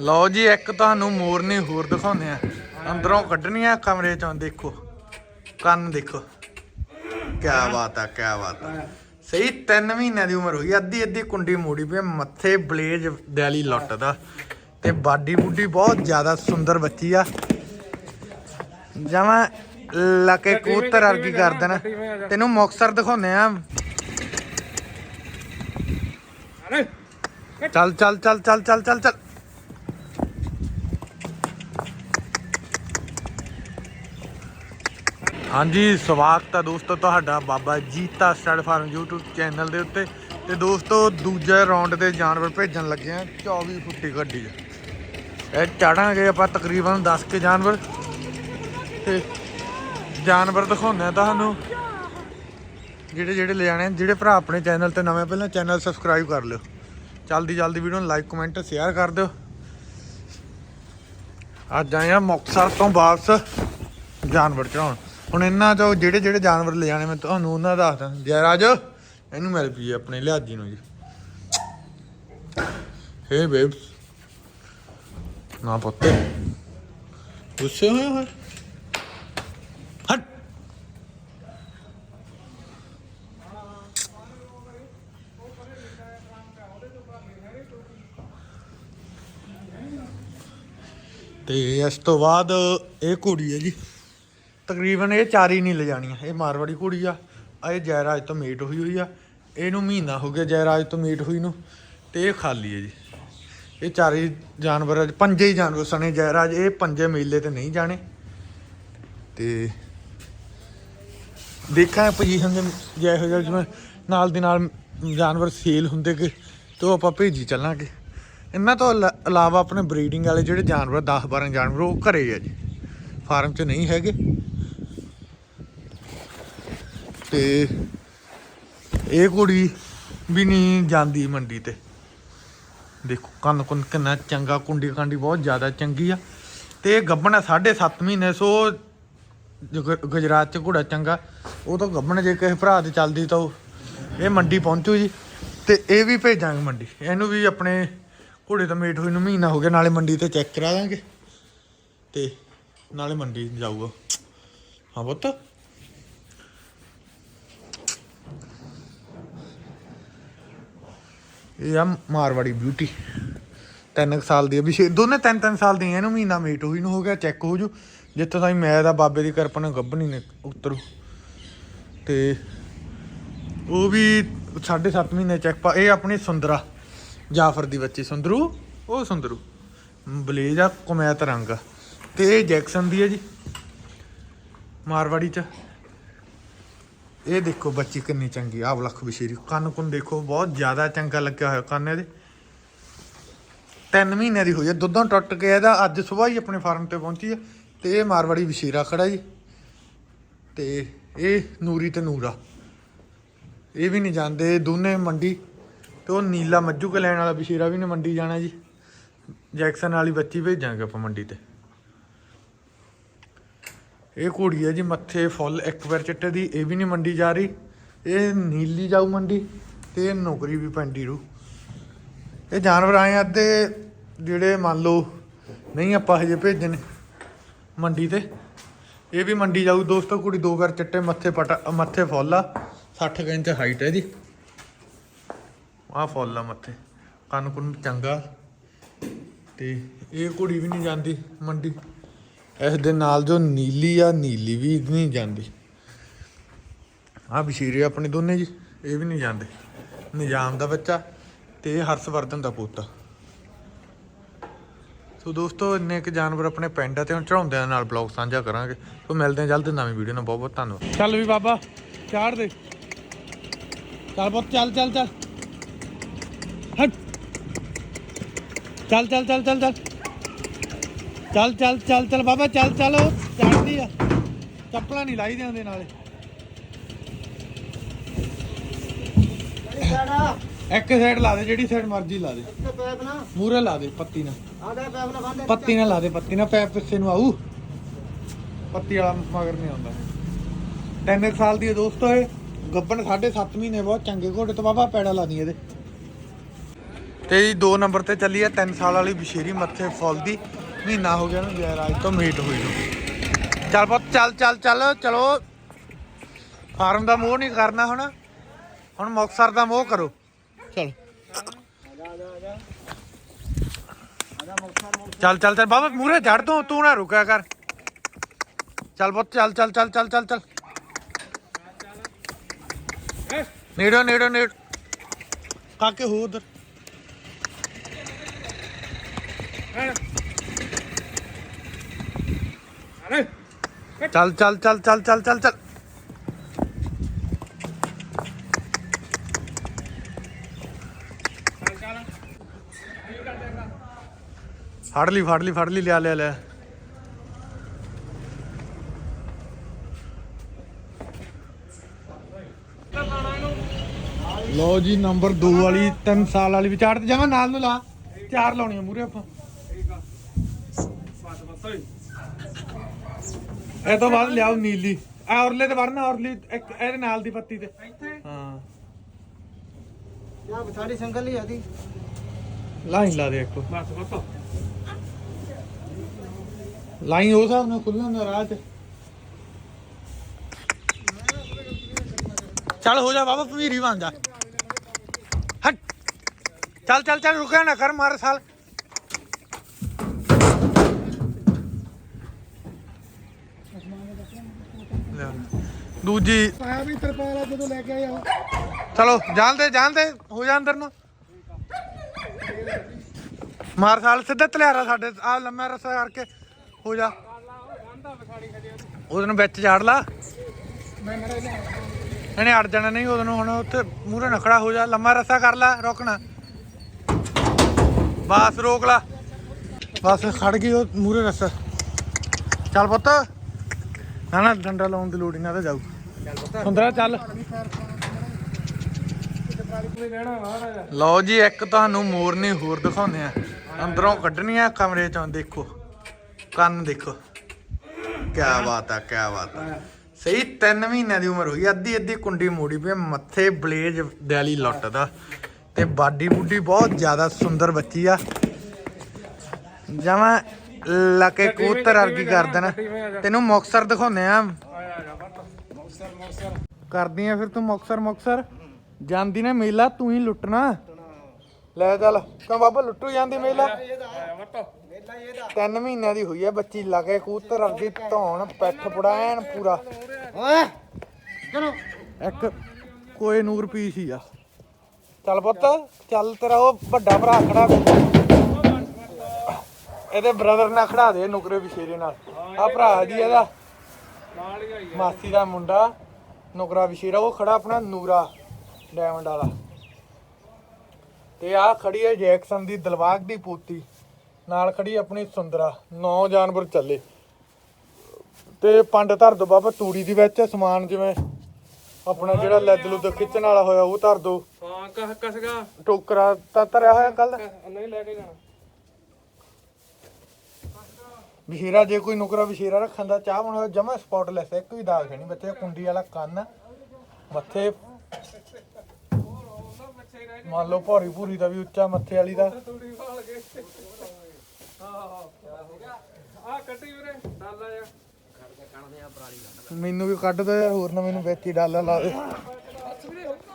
ਲਓ ਜੀ ਇੱਕ ਤੁਹਾਨੂੰ ਮੋਰਨੀ ਹੋਰ ਦਿਖਾਉਂਦੇ ਆ ਅੰਦਰੋਂ ਕੱਢਣੀਆਂ ਕਮਰੇ ਚੋਂ ਦੇਖੋ। ਕੰਨ ਦੇਖੋ। ਕੀ ਬਾਤ ਆ ਕੀ ਬਾਤ ਆ। ਸਹੀ 3 ਮਹੀਨਿਆਂ ਦੀ ਉਮਰ ਹੋਈ। ਅੱਧੀ ਅੱਧੀ ਕੁੰਡੀ ਮੋੜੀ ਪਈ ਆ, ਮੱਥੇ ਬਲੇਜ ਦਿਆਲੀ ਲੁੱਟ ਦਾ ਤੇ ਬਾਡੀ ਬੁੱਡੀ ਬਹੁਤ ਜ਼ਿਆਦਾ ਸੁੰਦਰ ਬੱਚੀ ਆ। ਜਮਾ ਲਕੇ ਕਬੂਤਰ ਵਰਗੀ ਕਰ ਦੇਣਾ ਤੈਨੂੰ ਮੁਕਸਰ ਦਿਖਾਉਂਦੇ ਆ ਚੱਲ ਚੱਲ ਚੱਲ ਚੱਲ ਚੱਲ ਚੱਲ ਚੱਲ। ਹਾਂਜੀ, ਸਵਾਗਤ ਹੈ ਦੋਸਤੋ ਤੁਹਾਡਾ Baba Jeeta stud farm YouTube channel ਦੇ ਉੱਤੇ। ਤੇ ਦੋਸਤੋ, ਦੂਜੇ ਰਾਉਂਡ ਦੇ ਜਾਨਵਰ ਭੇਜਣ ਲੱਗੇ ਆ 24 ਫੁੱਟੀ ਗੱਡੀ। 'ਚ ਇਹ ਚਾੜਾਂਗੇ ਆਪਾਂ ਤਕਰੀਬਨ 10 ਕੇ ਜਾਨਵਰ। ਤੇ ਜਾਨਵਰ ਦਿਖਾਉਂਦੇ ਆ ਤੁਹਾਨੂੰ। ਜਿਹੜੇ ਜਿਹੜੇ ਲੈ ਜਾਣੇ ਜਿਹੜੇ ਭਰਾ ਆਪਣੇ ਚੈਨਲ ਤੇ ਨਵੇਂ ਪਹਿਲਾਂ ਚੈਨਲ ਸਬਸਕ੍ਰਾਈਬ ਕਰ ਲਿਓ। ਜਲਦੀ ਜਲਦੀ ਵੀਡੀਓ ਨੂੰ ਲਾਈਕ ਕਮੈਂਟ ਸ਼ੇਅਰ ਕਰ ਦਿਓ। ਅੱਜ ਆਏ ਆ ਮੁਕਤਸਰ ਤੋਂ ਵਾਪਸ ਜਾਨਵਰ ਚੜਾਉਣ। ਹੁਣ ਇਹਨਾਂ ਚੋਂ ਜਿਹੜੇ ਜਿਹੜੇ ਜਾਨਵਰ ਲੈ ਜਾਣੇ, ਮੈਂ ਤੁਹਾਨੂੰ ਉਹਨਾਂ ਦਾ ਦੱਸਦਾ। ਜੈਰਾਜ, ਇਹਨੂੰ ਮਿਲ ਪਈ ਆਪਣੇ ਲਿਆਜੀ ਨੂੰ ਜੀ। ਹੇ ਬੇਬਸ ਨਾ ਪੁੱਤੇ। ਗੁੱਸੇ ਹੋਏ ਹੋਏ? ਹਟ। ਤੇ ਇਸ ਤੋਂ ਬਾਅਦ ਇਹ ਕੁੜੀ ਹੈ ਜੀ। ਤਕਰੀਬਨ ਇਹ ਚਾਰ ਹੀ ਨਹੀਂ ਲਿਜਾਣੀਆਂ ਇਹ ਮਾਰਵਾੜੀ ਘੋੜੀ ਆ ਆ ਇਹ ਜੈਰਾਜ ਤੋਂ ਮੀਟ ਹੋਈ ਹੋਈ ਆ। ਇਹਨੂੰ ਮਹੀਨਾ ਹੋ ਗਿਆ ਜੈਰਾਜ ਤੋਂ ਮੀਟ ਹੋਈ ਨੂੰ ਤੇ ਇਹ ਖਾਲੀ ਹੈ ਜੀ। ਇਹ ਚਾਰੇ ਜਾਨਵਰ ਆ, ਪੰਜੇ ਹੀ ਜਾਨਵਰ ਸਣੇ ਜੈਰਾਜ ਇਹ ਪੰਜੇ ਮੇਲੇ ਤੇ ਨਹੀਂ ਜਾਣੇ। ਤੇ ਦੇਖਾਂ ਪੋਜੀਸ਼ਨ ਦੇ ਜਿਹੋ ਜਿਹਾ ਜਿਵੇਂ ਨਾਲ ਦੀ ਨਾਲ ਜਾਨਵਰ ਸੇਲ ਹੁੰਦੇ ਕਿ ਤੇ ਉਹ ਆਪਾਂ ਭੇਜੀ ਚੱਲਾਂਗੇ। ਇਹਨਾਂ ਤੋਂ ਇਲਾ- ਇਲਾਵਾ ਆਪਣੇ ਬਰੀਡਿੰਗ ਵਾਲੇ ਜਿਹੜੇ ਜਾਨਵਰ 10 12 ਜਾਨਵਰ ਉਹ ਘਰੇ ਆ ਜੀ। ਫਾਰਮ 'ਚ ਨਹੀਂ ਹੈਗੇ। ਤੇ ਇਹ ਕੁੜੀ ਵੀ ਨਹੀਂ ਜਾਂਦੀ ਮੰਡੀ ਤੇ। ਦੇਖੋ, ਕੰਨ ਕੁੰਨ ਕਿੰਨਾ ਚੰਗਾ, ਕੁੰਡੀ ਕਾਂਡੀ ਬਹੁਤ ਜ਼ਿਆਦਾ ਚੰਗੀ ਆ। ਤੇ ਇਹ ਗੱਭਣ 7.5 ਮਹੀਨੇ, ਸੋ ਜੋ ਗੁਜਰਾਤ ਚ ਘੋੜਾ ਚੰਗਾ। ਉਹ ਤਾਂ ਗੱਬਣ ਜੇ ਕਿਸੇ ਭਰਾ ਦੇ ਚੱਲਦੀ ਤਾਂ ਉਹ ਇਹ ਮੰਡੀ ਪਹੁੰਚੂ ਜੀ। ਤੇ ਇਹ ਵੀ ਭੇਜਾਂਗੇ ਮੰਡੀ। ਇਹਨੂੰ ਵੀ ਆਪਣੇ ਘੋੜੇ ਤੋਂ ਮੇਟ ਹੋਈ ਨੂੰ ਮਹੀਨਾ ਹੋ ਗਿਆ, ਨਾਲੇ ਮੰਡੀ ਤੇ ਚੈੱਕ ਕਰਾ ਦਾਂਗੇ। ਤੇ ਨਾਲੇ ਮੰਡੀ ਜਾਊਗਾ। ਹਾਂ ਬੁੱਤ ਇਹ ਆ ਮਾਰਵਾੜੀ ਬਿਊਟੀ ਤਿੰਨ ਸਾਲ ਦੀ ਆ। ਦੋਨੇ ਤਿੰਨ ਤਿੰਨ ਸਾਲ ਦੀਆਂ, ਇਹਨੂੰ ਮਹੀਨਾ ਮੀਟ ਹੋਈ ਨੂੰ ਹੋ ਗਿਆ ਚੈੱਕ ਹੋ ਜੂ। ਜਿੱਥੋਂ ਤਾਈਂ ਮੈਂ ਦਾ ਬਾਬੇ ਦੀ ਕਿਰਪਾ ਨਾਲ ਗੱਭਣੀ ਨੇ ਉਤਰੂ। ਤੇ ਉਹ ਵੀ 7.5 ਮਹੀਨੇ ਚੈੱਕ ਪਾ ਇਹ ਆਪਣੀ ਸੁੰਦਰਾ, ਜਾਫਰ ਦੀ ਬੱਚੀ ਸੁੰਦਰੂ, ਉਹ ਸੁੰਦਰੂ। ਬਲੇਜ ਆ, ਕੁਮੈਤ ਰੰਗ। ਆ। ਤੇ ਇਹ ਜੈਕਸਨ ਦੀ ਹੈ ਜੀ, ਮਾਰਵਾੜੀ ਚ। ਇਹ ਦੇਖੋ ਬੱਚੀ ਕਿੰਨੀ ਚੰਗੀ ਆ ਲੱਖ ਬਸ਼ੀਰੀ। ਕੰਨ ਕੁੰਨ ਦੇਖੋ, ਬਹੁਤ ਜ਼ਿਆਦਾ ਚੰਗਾ ਲੱਗਿਆ ਹੋਇਆ ਕੰਨ ਇਹਦੇ। ਤਿੰਨ ਮਹੀਨੇ ਦੀ ਹੋਈ ਹੈ ਦੁੱਧੋਂ ਟੁੱਟ ਕੇ ਇਹਦਾ ਅੱਜ ਸਵੇਰ ਹੀ ਆਪਣੇ ਫਾਰਮ ਤੇ ਪਹੁੰਚੀ ਹੈ ਤੇ ਇਹ ਮਾਰਵਾੜੀ ਬਸ਼ੀਰਾ ਖੜਾ ਜੀ। ਤੇ ਇਹ ਨੂਰੀ ਤੇ ਨੂਰਾ। ਇਹ ਵੀ ਨਹੀਂ ਜਾਂਦੇ ਦੋਨੇ ਮੰਡੀ, ਤੇ ਉਹ ਨੀਲਾ ਮੱਜੂ ਕੇ ਲੈਣ ਵਾਲਾ ਬਸ਼ੀਰਾ ਵੀ ਨੇ ਮੰਡੀ ਜਾਣਾ ਜੀ। ਜੈਕਸਨ ਵਾਲੀ ਬੱਚੀ ਭੇਜਾਂਗੇ ਆਪਾਂ ਮੰਡੀ ਤੇ। ਇਹ ਘੋੜੀ ਹੈ ਜੀ ਮੱਥੇ ਫੁੱਲ, ਇੱਕ ਵਾਰ ਚਿੱਟੇ ਦੀ, ਇਹ ਵੀ ਨਹੀਂ ਮੰਡੀ ਜਾ ਰਹੀ। ਇਹ ਨੀਲੀ ਜਾਊ ਮੰਡੀ ਤੇ ਇਹ ਨੌਕਰੀ ਵੀ ਪੈਂਦੀ ਰੂ। ਇਹ ਜਾਨਵਰ ਆਏ ਅੱਧੇ ਜਿਹੜੇ ਮੰਨ ਲਓ ਨਹੀਂ ਆਪਾਂ ਹਜੇ ਭੇਜਣੇ ਮੰਡੀ ਤੇ, ਇਹ ਵੀ ਮੰਡੀ ਜਾਊ। ਦੋਸਤੋ, ਕੁੜੀ ਦੋ ਵਾਰ ਚਿੱਟੇ ਮੱਥੇ ਪਟਾ, ਮੱਥੇ ਫੁੱਲ ਆ। 60 ਕੁ ਇੰਚ ਹਾਈਟ ਹੈ ਜੀ। ਆਹ ਫੁੱਲ ਆ ਮੱਥੇ। ਕੰਨ ਕੁੰਨ ਚੰਗਾ। ਤੇ ਇਹ ਕੁੜੀ ਵੀ ਨਹੀਂ ਜਾਂਦੀ ਮੰਡੀ। ਇਸ ਦੇ ਨਾਲ ਜੋ ਨੀਲੀ ਆ, ਨੀਲੀ ਵੀ ਨਹੀਂ ਜਾਂਦੀ। ਆ ਬਸ਼ੀਰੇ ਆਪਣੇ ਦੋਨੇ ਜੀ, ਇਹ ਵੀ ਨਹੀਂ ਜਾਂਦੇ। ਨਿਜ਼ਾਮ ਦਾ ਬੱਚਾ ਤੇ ਹਰਸ਼ਵਰਧਨ ਦਾ ਪੋਤਾ। ਸੋ ਦੋਸਤੋ, ਇੰਨੇ ਕੁ ਜਾਨਵਰ ਆਪਣੇ ਪਿੰਡ ਆ ਤੇ ਹੁਣ ਚੜਾਉਂਦਿਆਂ ਨਾਲ ਬਲੌਗ ਸਾਂਝਾ ਕਰਾਂਗੇ। ਸੋ ਮਿਲਦੇ ਹਾਂ ਜਲਦੀ ਨਵੀਂ ਵੀਡੀਓ ਨਾਲ। ਬਹੁਤ ਬਹੁਤ ਧੰਨਵਾਦ। ਚੱਲ ਵੀ ਬਾਬਾ, ਚਾੜ ਦੇ। ਚੱਲ ਬਹੁਤ ਚੱਲ ਚੱਲ ਚੱਲ। ਹਟ। ਚੱਲ ਚੱਲ ਚੱਲ ਚੱਲ ਚੱਲ। ਚੱਲ ਚੱਲ ਚੱਲ ਚੱਲ ਬਾਬਾ ਚੱਲ ਚੱਲ ਚੜਦੀ ਆ। ਚੱਪਲਾਂ ਨਹੀਂ ਲਾਈ ਦੇ ਨਾਲੇ। ਇੱਕ ਸਾਈਡ ਲਾ ਦੇ ਜਿਹੜੀ ਸਾਈਡ ਮਰਜ਼ੀ ਲਾ ਦੇ। ਪੈਪ ਨਾ। ਮੂਰੇ ਲਾ ਦੇ ਪੱਤੀ ਨਾਲ। ਆਦਾ ਪੈਪ ਨਾ ਬੰਦ ਪੱਤੀ ਨਾਲ ਲਾ ਦੇ ਪੱਤੀ ਨਾਲ ਪੈਪ ਪਿੱਛੇ ਨੂੰ ਆਊ। ਪੱਤੀ ਵਾਲਾ ਮਗਰ ਨਹੀਂ ਆਉਂਦਾ। ਤਿੰਨ ਕੁ ਸਾਲ ਦੀ ਹੈ ਦੋਸਤੋ ਇਹ ਗੱਬਣ 7.5 ਮਹੀਨੇ ਬਹੁਤ ਚੰਗੇ ਘੋੜੇ ਤੋਂ ਬਾਬਾ ਪੈੜਾ ਲਾ ਦੀ ਇਹਦੇ। ਤੇ ਜੀ 2 ਨੰਬਰ ਤੇ ਚੱਲੀ ਆ 3 ਸਾਲ ਵਾਲੀ ਬਸ਼ੇਰੀ ਮੱਥੇ ਫੁੱਲ ਦੀ ਮਹੀਨਾ ਹੋ ਗਿਆ ਨਾ ਜੈਰਾਜ ਤੋਂ ਮੀਟ ਹੋਈ ਨੂੰ। ਚੱਲ ਪੁੱਤ, ਚੱਲ ਚੱਲ ਚੱਲ, ਚਲੋ। ਫਾਰਮ ਦਾ ਮੋਹ ਨਹੀਂ ਕਰਨਾ ਹੁਣ। ਹੁਣ ਮੁਕਤਸਰ ਦਾ ਮੋਹ ਕਰੋ। ਚਲ। ਚੱਲ ਚੱਲ ਚੱਲ, ਬਾਬਾ ਮੂਰੇ ਝੜ ਦੋ ਤੂੰ ਨਾ ਰੁਕਿਆ ਕਰ। ਚੱਲ ਪੁੱਤ, ਚੱਲ ਚੱਲ ਚੱਲ ਚੱਲ ਚੱਲ ਚੱਲ। ਨੇੜੋ ਨੇੜੋ, ਨੇੜ। ਕਾਕੇ ਹੋ ਉਧਰ। ਚੱਲ ਚੱਲ ਚੱਲ ਚੱਲ ਚੱਲ ਚੱਲ ਚੱਲ। ਫੜ ਲਈ ਫੜ ਲਈ ਫੜ ਲਈ ਲਿਆ ਲਿਆ ਲਿਆ। ਲਓ ਜੀ ਨੰਬਰ 2 ਵਾਲੀ 3 ਸਾਲ ਵਾਲੀ ਵਿਚਾਰ ਤੇ ਜਾਵਾਂ ਨਾਲ ਨੂੰ ਲਾ। ਚਾਰ ਲਾਉਣੀਆਂ ਮੂਰੇ ਆਪਾਂ। ਇਹ ਤੋਂ ਬਾਅਦ ਲਿਆਓ ਨੀਲੀ। ਆ ਔਰਲੇ ਤੇ ਵਰਨਾ ਔਰਲੀ ਇੱਕ ਇਹਦੇ ਨਾਲ ਦੀ ਪੱਤੀ ਤੇ। ਹਾਂ। ਯਾ ਬਥਾੜੀ ਸੰਗਲ ਹੀ ਆਦੀ ਲਾਈਨ ਲਾ ਦੇ ਇੱਕ। ਲਾਈਨ ਉਹ ਸਾਹਿਬ ਨੇ ਖੁੱਲ੍ਹਾ ਹੁੰਦਾ ਰਾਹ 'ਚ। ਚੱਲ ਹੋ ਜਾ ਬਾਬਾ ਭਵੀਰੀ ਬਣ ਜਾ। ਹਟ। ਚੱਲ ਚੱਲ ਚੱਲ ਰੁਕਿਆ ਨਾ ਕਰ ਮਾਰ ਸਾਲ ਲੈ। ਦੂਜੀ। ਆਇਆ ਵੀ ਤਰਪਾਲ ਆ ਜਦੋਂ ਲੈ ਕੇ ਆਇਆ। ਉਹ ਚਲੋ ਜਾਣਦੇ ਜਾਣਦੇ ਹੋ ਜਾ ਅੰਦਰ ਨੂੰ। ਮਾਰ ਸਾਲ ਸਿੱਧਾ ਤਲਿਆਰਾ ਸਾਡੇ ਆ ਲੰਮਾ ਰਸਾ ਕਰਕੇ। ਹੋ ਜਾ। ਉਹਦੇ ਨੂੰ ਵਿੱਚ ਝਾੜ ਲਾ। ਇਹਨੇ ਅੜ ਜਾਣਾ ਨਹੀਂ ਉਹਦੇ ਨੂੰ ਹੁਣ ਉੱਥੇ ਮੂਹਰੇ ਨਖੜਾ ਹੋ ਜਾ। ਲੰਮਾ ਰਸਾ ਕਰ ਲੈ ਰੋਕਣਾ। ਬਸ ਰੋਕ ਲਾ। ਬਸ ਖੜ ਗਈ ਉਹ ਮੂਹਰੇ ਰਸਾ ਚੱਲ ਪੁੱਤ। ਨਾ ਨਾ ਡੰਡਾ ਲਾਉਣ ਦੀ ਲੋੜ ਹੀ ਨਾ ਤਾਂ ਜਾਊ। ਸੁੰਦਰਾ, ਚੱਲ। ਲਓ ਜੀ, ਇੱਕ ਤੁਹਾਨੂੰ ਮੋਰਨੀ ਹੋਰ ਦਿਖਾਉਂਦੇ ਆ। ਅੰਦਰੋਂ ਕੱਢਣੀ ਆ ਕਮਰੇ ਚੋਂ, ਦੇਖੋ। ਕੰਨ ਦੇਖੋ। ਕੀ ਬਾਤ ਆ ਕੀ ਬਾਤ ਆ। ਸਹੀ 3 ਮਹੀਨਿਆਂ ਦੀ ਉਮਰ ਹੋਈ। ਅੱਧੀ ਅੱਧੀ ਕੁੰਡੀ ਮੋੜੀ ਪਈ ਮੱਥੇ ਬਲੇਜ ਦਿਆਲੀ ਲੁੱਟ ਦਾ ਤੇ ਬਾਡੀ ਬੁੱਡੀ ਬਹੁਤ ਜ਼ਿਆਦਾ ਸੁੰਦਰ ਬੱਚੀ ਆ। ਜਮਾ ਲਕੇ ਕੂਤਰ ਅਰਗੀ ਕਰ ਦੇਣਾ ਤੈਨੂੰ ਮੁਕਸਰ ਦਿਖਾਉਂਦੇ ਆ। ਕਰਦੀ ਆ ਫਿਰ ਤੂੰ ਮੁਕਸਰ ਮੁਕਸਰ ਜਾਂਦੀ ਨੇ ਮੇਲਾ ਤੂੰ ਹੀ ਲੁੱਟਣਾ। ਲੈ ਚੱਲ ਕਿਉਂ ਬਾਬਾ ਲੁੱਟੂ ਜਾਂਦੀ ਮੇਲਾ? ਤਿੰਨ ਮਹੀਨਿਆਂ ਦੀ ਹੋਈ ਆ ਬੱਚੀ ਲਗੇ ਕੂਤਰ ਵਰਗੀ ਧੌਣ ਪੈਠ ਐਨ ਪੂਰਾ। ਓਏ ਚਲੋ। ਇੱਕ ਕੋਈ ਨੂਰ ਪੀਸ ਹੀ ਆ। ਚੱਲ ਪੁੱਤ ਚੱਲ ਤੇਰਾ ਉਹ ਵੱਡਾ ਭਰਾ ਖੜਾ ਇਹਦੇ ਬ੍ਰਦਰ ਨਾਲ ਖੜਾ ਦੇ ਨੁਕਰੇ ਵਿਸ਼ੇਰੇ ਨਾਲ। ਆ ਭਰਾ ਜੀ ਇਹਦਾ। ਮਾਸੀ ਦਾ ਮੁੰਡਾ ਨੁਕਰਾ ਵਿਸ਼ੇਰਾ ਉਹ ਖੜਾ ਆਪਣਾ ਨੂਰਾ ਡਾਇਮੰਡ ਵਾਲਾ। ਤੇ ਆ ਖੜੀ ਹੈ ਜੈਕਸਨ ਦੀ ਦਿਲਵਾਗ ਦੀ ਪੋਤੀ ਨਾਲ ਖੜੀ ਆਪਣੀ ਸੁੰਦਰਾ ਨੌ ਜਾਨਵਰ ਚੱਲੇ। ਤੇ ਪੰਡ ਧਰ ਦੋ ਬਾਬਾ ਤੂੜੀ ਦੀ ਵਿੱਚ ਸਮਾਨ ਜਿਵੇਂ ਆਪਣਾ ਜਿਹੜਾ ਲੈਦ ਲੁੱਦ ਖਿੱਚਣ ਵਾਲਾ ਹੋਇਆ ਉਹ ਧਰ ਦੋ। ਹਾਂ ਕਸ ਕਸਗਾ ਟੋਕਰਾ ਤਾਂ ਧਰਿਆ ਹੋਇਆ ਕੱਲ ਨਹੀਂ ਲੈ ਕੇ ਜਾਣਾ। ਵਿਸ਼ੇਰਾ ਜੇ ਕੋਈ ਨੁਕਰਾ ਵਿਸ਼ੇਰਾ ਰੱਖਣ ਦਾ ਚਾਹ ਬਣਾਇਆ ਜਮਾ ਸਪੌਟਲੈਸ ਇੱਕ ਵੀ ਦਾਗ ਨਹੀਂ। ਬੱਚੇ ਕੁੰਡੀ ਵਾਲਾ ਕੰਨ ਮੱਥੇ ਮੰਨ ਲਓ ਭੌਰੀ ਭੂਰੀ ਦਾ ਵੀ ਉੱਚਾ ਮੱਥੇ ਵਾਲੀ ਦਾ। ਤੂੜੀ ਭਾਲ ਕੇ ਆਹ ਆ ਕੱਟੀ ਵੀਰੇ ਡਾਲਾ ਜਾ ਮੈਨੂੰ ਵੀ ਕੱਢ ਦੇ ਹੋਰ ਨਾ ਮੈਨੂੰ ਵਿੱਚ ਡਾਲਾ ਲਾ ਦੇ।